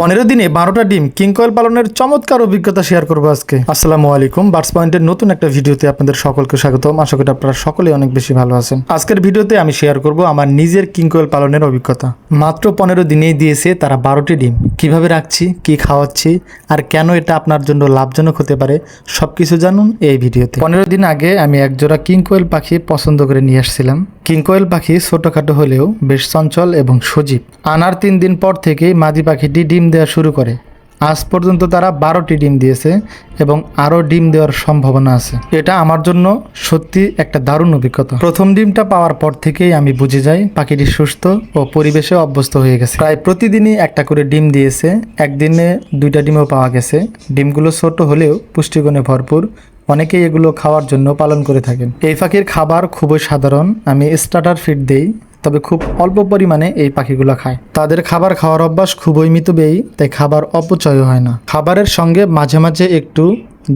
পনেরো দিনে বারোটা ডিম কিংকয়েল পালনের চমৎকার অভিজ্ঞতা শেয়ার করব আজকে। আসসালামু আলাইকুম। বার্স পয়েন্টের নতুন একটা ভিডিওতে আপনাদের সকলকে স্বাগতম। আশা করি আপনারা সকলেই অনেক বেশি ভালো আছেন। আজকের ভিডিওতে আমি শেয়ার করব আমার নিজের কিংকয়েল পালনের অভিজ্ঞতা। মাত্র পনেরো দিনেই দিয়েছে তারা বারোটি ডিম। কীভাবে রাখছি, কি খাওয়াচ্ছি, আর কেন এটা আপনার জন্য লাভজনক হতে পারে, সবকিছু জানুন এই ভিডিওতে। পনেরো দিন আগে আমি একজোড়া কিংকোয়েল পাখি পছন্দ করে নিয়ে আসছিলাম। কিংকোয়েল পাখি ছোটখাটো হলেও বেশ চঞ্চল এবং সজীব। আনার তিন দিন পর থেকেই মাদি পাখিটি ডিম দেওয়া শুরু করে। আজ পর্যন্ত তারা বারোটি ডিম দিয়েছে এবং আরও ডিম দেওয়ার সম্ভাবনা আছে। এটা আমার জন্য সত্যি একটা দারুণ অভিজ্ঞতা। প্রথম ডিমটা পাওয়ার পর থেকেই আমি বুঝে যাই পাখিটি সুস্থ ও পরিবেশে অভ্যস্ত হয়ে গেছে। প্রায় প্রতিদিনই একটা করে ডিম দিয়েছে। একদিনে দুইটা ডিমও পাওয়া গেছে। ডিমগুলো ছোট হলেও পুষ্টিগুণে ভরপুর। অনেকেই এগুলো খাওয়ার জন্য পালন করে থাকেন। এই পাখির খাবার খুবই সাধারণ। আমি স্টার্টার ফিড দেই, তবে খুব অল্প পরিমাণে এই পাখিগুলো খায় তাদের খাবার খাওয়ার অভ্যাস খুবই মিতব্যয়ী, তাই খাবার অপচয় হয় না। খাবারের সঙ্গে মাঝে মাঝে একটু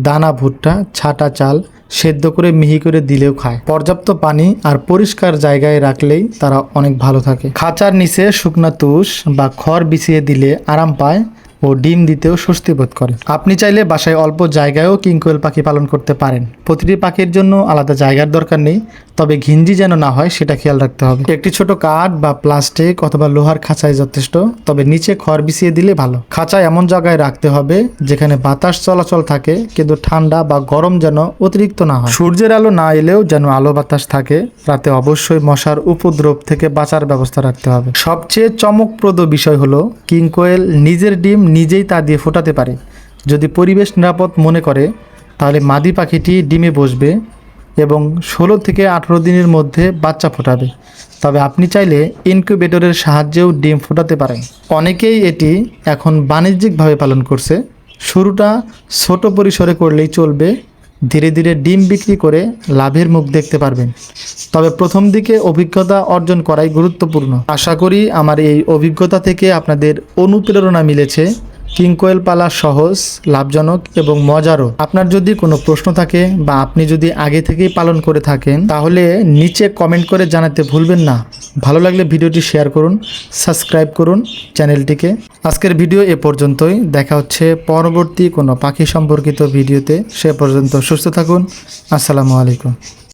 দানা ভুট্টা, ছাটা চাল সেদ্ধ করে মিহি করে দিলেও খায়। পর্যাপ্ত পানি আর পরিষ্কার জায়গায় রাখলেই তারা অনেক ভালো থাকে। খাঁচার নিচে শুকনা তুষ বা খড় বিছিয়ে দিলে আরাম পায় ও ডিম দিতেও স্বস্তি বোধ করে। আপনি চাইলে বাসায় অল্প জায়গায়ও কিংকোয়েল পাখি পালন করতে পারেন। প্রতিটি পাখির জন্য আলাদা জায়গার দরকার নেই, তবে ঘিঞ্জি যেন না হয় সেটা খেয়াল রাখতে হবে। একটি ছোট কাঠ বা প্লাস্টিক অথবা লোহার খাঁচায় যথেষ্ট, তবে নিচে খড় বিছিয়ে দিলে ভালো। খাঁচা এমন জায়গায় রাখতে হবে যেখানে বাতাস চলাচল থাকে, কিন্তু ঠান্ডা বা গরম যেন অতিরিক্ত না হয়। সূর্যের আলো না এলেও যেন আলো বাতাস থাকে, রাতে অবশ্যই মশার উপদ্রব থেকে বাঁচার ব্যবস্থা রাখতে হবে। সবচেয়ে চমকপ্রদ বিষয় হলো কিংকোয়েল নিজের ডিম নিজেই তা দিয়ে ফোটাতে পারে। যদি পরিবেশ নিরাপদ মনে করে, তাহলে মাদি পাখিটি ডিমে বসবে এবং ষোলো থেকে আঠেরো দিনের মধ্যে বাচ্চা ফোটাবে। তবে আপনি চাইলে ইনকিউবেটরের সাহায্যেও ডিম ফোটাতে পারেন। অনেকেই এটি এখন বাণিজ্যিকভাবে পালন করছে। শুরুটা ছোট পরিসরে করলেই চলবে। ধীরে ধীরে ডিম বিক্রি করে লাভের মুখ দেখতে পারবেন। তবে প্রথম দিকে অভিজ্ঞতা অর্জন করাই গুরুত্বপূর্ণ। আশা করি আমার এই অভিজ্ঞতা থেকে আপনাদের অনুপ্রেরণা মিলেছে। কিংকোয়েল পালা সহজ, লাভজনক এবং মজারও। আপনার যদি কোনো প্রশ্ন থাকে বা আপনি যদি আগে থেকেই পালন করে থাকেন, তাহলে নিচে কমেন্ট করে জানাতে ভুলবেন না। ভালো লাগলে ভিডিওটি শেয়ার করুন, সাবস্ক্রাইব করুন চ্যানেলটিকে। আজকের ভিডিও এ পর্যন্তই। দেখা হচ্ছে পরবর্তী কোনো পাখি সম্পর্কিত ভিডিওতে। সে পর্যন্ত সুস্থ থাকুন। আসসালামু আলাইকুম।